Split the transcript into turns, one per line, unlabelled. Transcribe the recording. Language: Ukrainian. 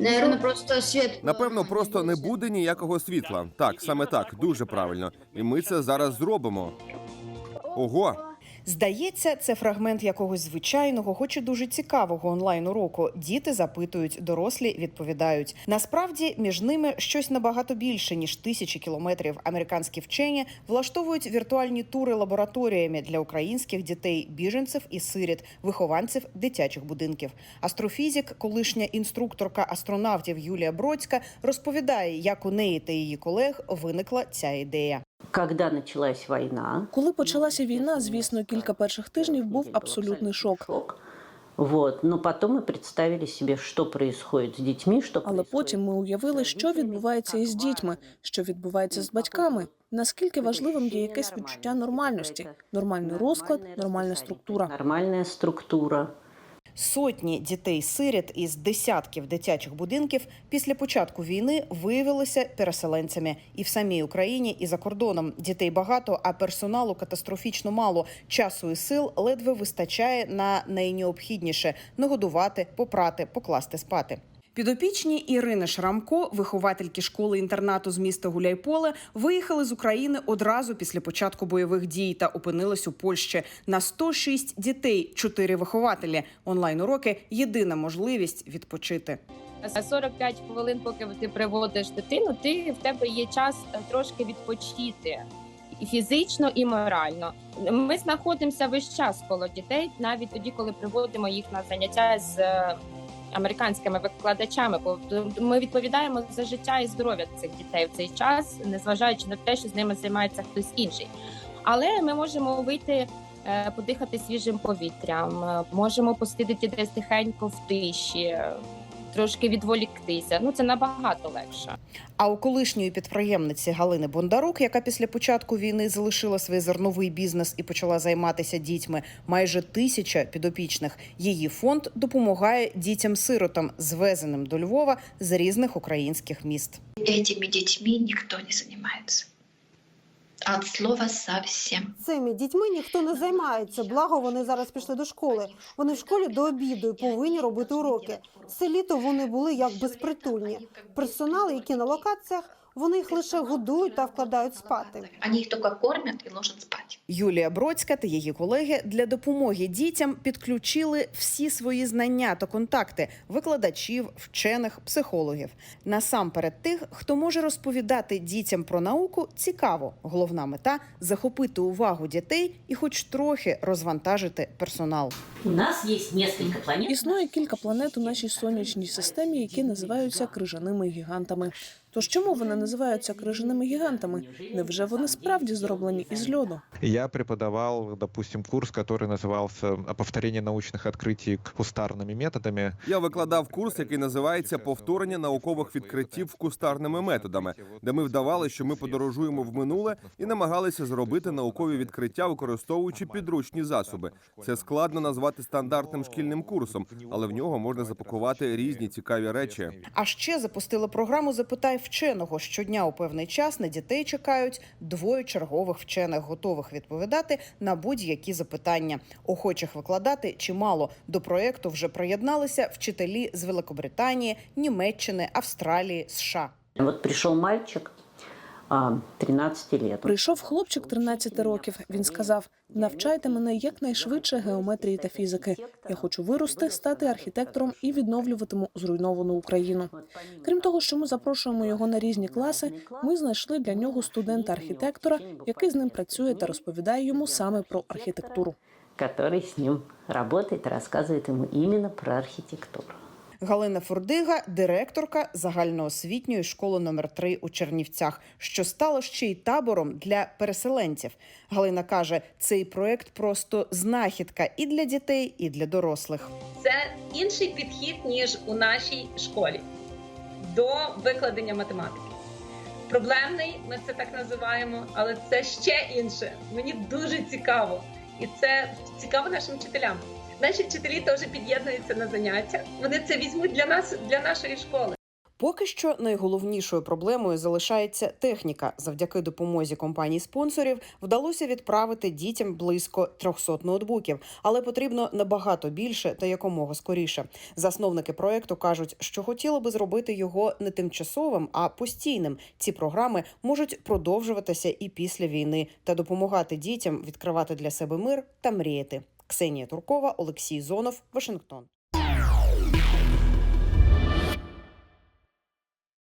Наверно, просто світ.
Напевно, просто не буде ніякого світла. Так, саме так, дуже правильно. І ми це зараз зробимо. Ого,
Здається, це фрагмент якогось звичайного, хоч і дуже цікавого онлайн уроку. Діти запитують, дорослі відповідають. Насправді між ними щось набагато більше ніж тисячі кілометрів. Американські вчені влаштовують віртуальні тури лабораторіями для українських дітей, біженців і сиріт, вихованців дитячих будинків. Астрофізик, колишня інструкторка астронавтів Юлія Бродська, розповідає, як у неї та її колег виникла ця ідея.
Когда началась война,
Коли почалася війна, звісно, кілька перших тижнів був абсолютний шок.
Вот. Но потом мы представили себе, что происходит с детьми, что
Але потім ми уявили, що відбувається із дітьми, що відбувається з батьками. Наскільки важливим є якесь відчуття нормальності, нормальний розклад, нормальна структура.
Нормальная структура.
Сотні дітей-сиріт із десятків дитячих будинків після початку війни виявилися переселенцями і в самій Україні, і за кордоном. Дітей багато, а персоналу катастрофічно мало. Часу і сил ледве вистачає на найнеобхідніше нагодувати, попрати, покласти спати. Підопічні Ірини Шрамко, виховательки школи-інтернату з міста Гуляйполе, виїхали з України одразу після початку бойових дій та опинились у Польщі. На 106 дітей, 4 вихователі. Онлайн-уроки – єдина можливість відпочити.
За 45 хвилин, поки ти приводиш дитину, ти в тебе є час е, трошки відпочити і фізично, і морально. Ми знаходимося весь час коло дітей, навіть тоді, коли приводимо їх на заняття з е, американськими викладачами. бо Ми відповідаємо за життя і здоров'я цих дітей в цей час, незважаючи на те, що з ними займається хтось інший. Але ми можемо вийти. е, Подихати свіжим повітрям, е, можемо посидіти десь тихенько в тиші, трошки відволіктися. Ну це набагато легше.
А у колишньої підприємниці Галини Бондарук, яка після початку війни залишила свій зерновий бізнес і почала займатися дітьми, майже тисяча підопічних. Її фонд допомагає дітям-сиротам, звезеним до Львова з різних українських міст.
Этими детьми никто не занимается. От слова совсем.
Цими дітьми ніхто не займається. Благо вони зараз пішли до школи. Вони в школі до обіду і повинні робити уроки. Все літо вони були як безпритульні. Персонал, які на локаціях, вони їх лише годують та вкладають спати.
Они их только кормят и ложат спать.
Юлія Бродська та її колеги для допомоги дітям підключили всі свої знання та контакти викладачів, вчених, психологів. Насамперед тих, хто може розповідати дітям про науку, цікаво. Головна мета захопити увагу дітей і, хоч трохи, розвантажити персонал.
У нас есть несколько планет.
Існує кілька планет у нашій сонячній системі, які називаються крижаними гігантами. Тож чому вони називаються крижаними гігантами? Невже вони справді зроблені із льоду?
Я преподавал, допустим, курс, который назывался «Повторение научных открытий кустарными методами».
я викладав курс, який називається Повторення наукових відкриттів кустарними методами, де ми вдавали, що ми подорожуємо в минуле і намагалися зробити наукові відкриття, використовуючи підручні засоби. Це складно назвати стандартним шкільним курсом, але в нього можна запакувати різні цікаві речі.
А ще запустили програму Запитай вченого. Щодня у певний час на дітей чекають двоє чергових вчених, готових відповідати на будь-які запитання. Охочих викладати чимало. До проекту вже приєдналися вчителі з Великобританії, Німеччини, Австралії, США.
Вот пришел мальчик 13 лет.
Прийшов хлопчик 13 років. Він сказав: навчайте мене якнайшвидше геометрії та фізики. Я хочу вирости, стати архітектором і відновлюватиму зруйновану Україну. Крім того, що ми запрошуємо його на різні класи, ми знайшли для нього студента-архітектора, який з ним працює та розповідає йому саме про архітектуру.
который с ним и рассказывает ему именно про архитектуру.
Галина Фурдига, директорка загальноосвітньої школи номер 3 у Чернівцях, що стало ще й табором для переселенців. Галина каже, цей проект просто знахідка і для дітей, і для дорослих.
Це інший підхід ніж у нашій школі до викладення математики. Проблемний, ми це так називаємо, але це ще інше. Мені дуже цікаво, і це цікаво нашим вчителям. Наші вчителі теж під'єднуються на заняття. Вони це візьмуть для нас, для нашої школи.
Поки що найголовнішою проблемою залишається техніка. Завдяки допомозі компаній спонсорів вдалося відправити дітям близько 300 ноутбуків, але потрібно набагато більше та якомога скоріше. Засновники проекту кажуть, що хотіли би зробити його не тимчасовим, а постійним. Ці програми можуть продовжуватися і після війни та допомагати дітям відкривати для себе мир та мріяти. Ксенія Туркова, Олексій Зонов, Вашингтон.